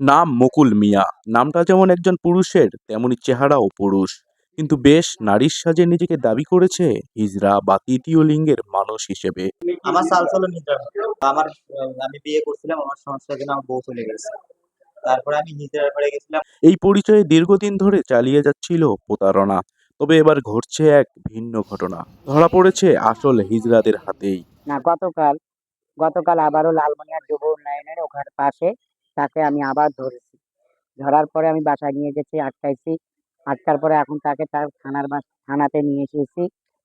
নাম মুকুল মিয়া। নামটা যেমন একজন পুরুষের তেমনি চেহারাও পুরুষ। কিন্তু বেশ নারীর সাজে নিজেকে দাবি করেছে হিজরা বা তৃতীয় লিঙ্গের মানুষ হিসেবে। আমার সাল ছিল আমার আমি বিয়ে করছিলাম আমার সংসারের জন্য আমার বউ চলে গেছে। তারপরে আমি হিজড়ার বাড়ি গেছিলাম। এই পরিচয়ে দীর্ঘদিন ধরে চালিয়ে যাচ্ছিল প্রতারণা। তবে এবার ঘটছে এক ভিন্ন ঘটনা। ধরা পড়েছে আসল হিজড়াদের হাতেই। না গতকাল গতকাল আবারও লালমনিয়ার যুব উন্নয়নের ওখানে পাশে তাকে আমি আবার ধরেছি। ধরার পরে আমি বাসায় নিয়ে গেছি, আটকাইছি। আটকার পরে এখন তাকে তার থানার থানাতে নিয়ে এসেছি।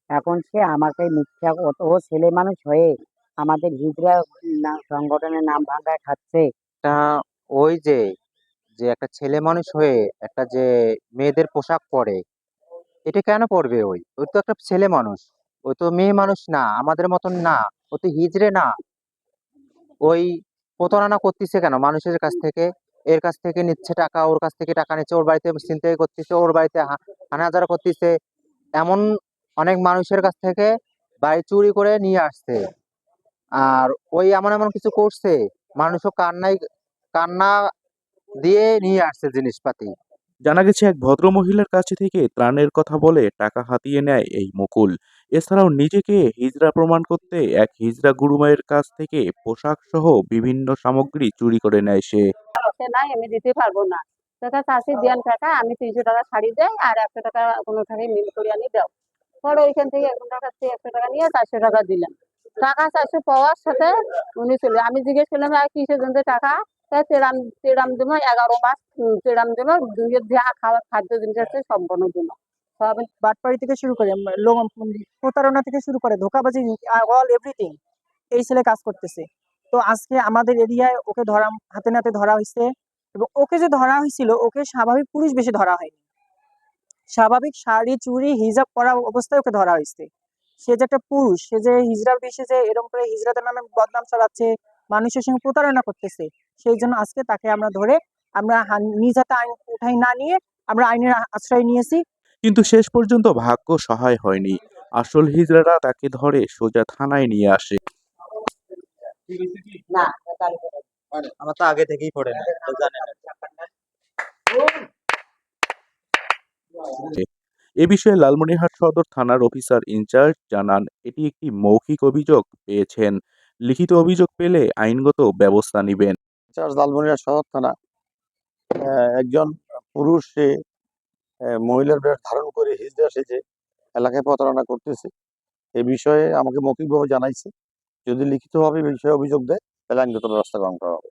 এখন সে আমাকে মিথ্যা ও ছেলে মানুষ হয়ে আমাদের হিজড়া সংগঠনের নাম ভাঙ্গায় খাচ্ছে। তা ওই যে যে একটা ছেলে মানুষ হয়ে একটা যে মেয়েদের পোশাক পরে, এটা কেন পরবে ওই? ওই তো একটা ছেলে মানুষ। ওই তো মেয়ে মানুষ না, আমাদের মতন না, ও তো হিজড়ে না। ওই প্রতারণা করতেছে কেন? মানুষের কাছ থেকে, এর কাছ থেকে নিচ্ছে টাকা, ওর কাছ থেকে টাকা নিচ্ছে, ওর বাড়িতে ছিনতাই করতেছে, ওর বাড়িতে হা- হানাহাজারা করতেছে। এমন অনেক মানুষের কাছ থেকে বাড়ি চুরি করে নিয়ে আসছে। আর ওই এমন এমন কিছু করছে, মানুষও কান্নাই, কান্না দিয়ে নিয়ে আসছে জিনিসপাতি। জানা গেছে, এক ভদ্র মহিলার কাছে থেকে ত্রাণের কথা বলে টাকা হাতিয়ে নেয় এই মুকুল। এছাড়াও নিজেকে হিজড়া প্রমাণ করতে এক হিজড়া গুরুমায়ের কাছ থেকে পোশাক সহ বিভিন্ন সামগ্রী চুরি করে নেয় সে। নাই, আমি দিতে পারব না। টাকা চাষি দেন টাকা আমি তিনশো টাকা শাড়ি দেয় আর একশো টাকা কোনো টাকায় মিল করে আনি দাও। পরে ওইখান থেকে একশো টাকা একশো টাকা নিয়ে চারশো টাকা দিলাম টাকা চারশো পাওয়ার সাথে উনি চলে আমি জিজ্ঞেস করলাম, আর কিসের জন্য টাকা তা তেরাম তেরাম দিন এগারো মাস তেরাম দিন দুনিয়ার যা খাওয়ার খাদ্য জিনিস আছে সম্পূর্ণ দিন বাটপাড়ি থেকে শুরু করে প্রতারণা থেকে শুরু করে, ধোকাবাজি অল এভরিথিং এই ছেলে কাজ করতেছে। তো আজকে আমাদের এরিয়ায় ওকে ধরা, হাতে নাতে ধরা হয়েছে এবং ওকে যে ধরা হয়েছিল, ওকে স্বাভাবিক পুরুষ বেশি ধরা হয়নি। স্বাভাবিক শাড়ি, চুড়ি, হিজাব পরা অবস্থায় ওকে ধরা হয়েছে। সে যে একটা পুরুষ, সে যে হিজরা বেশি যে এরকম করে হিজড়াদের নামে বদনাম চালাচ্ছে, মানুষের সঙ্গে প্রতারণা করতেছে, সেই জন্য আজকে তাকে আমরা ধরে আমরা নিজ হাতে আইন উঠাই না নিয়ে আমরা আইনের আশ্রয় নিয়েছি। কিন্তু শেষ পর্যন্ত ভাগ্য সহায় হয়নি। আসল হিজড়ারা তাকে ধরে সোজা থানায় নিয়ে আসে। না তাহলে করে দাও। আমার তো আগে থেকেই পড়ে না এ বিষয়ে লালমনিরহাট সদর থানার অফিসার ইনচার্জ জানান এটি একটি মৌখিক অভিযোগ পেয়েছেন। লিখিত অভিযোগ পেলে আইনগত ব্যবস্থা নেবেন। চার্জ লালমনিরহাট শহর থানা আহ, একজন পুরুষ সে মহিলার ব্যাট ধারণ করে হিজড়া সেজে এলাকায় প্রতারণা করতেছে। এ বিষয়ে আমাকে মৌখিকভাবে জানাইছে। যদি লিখিতভাবে বিষয়ে অভিযোগ দেয়, তাহলে আইনগত ব্যবস্থা গ্রহণ করা হবে।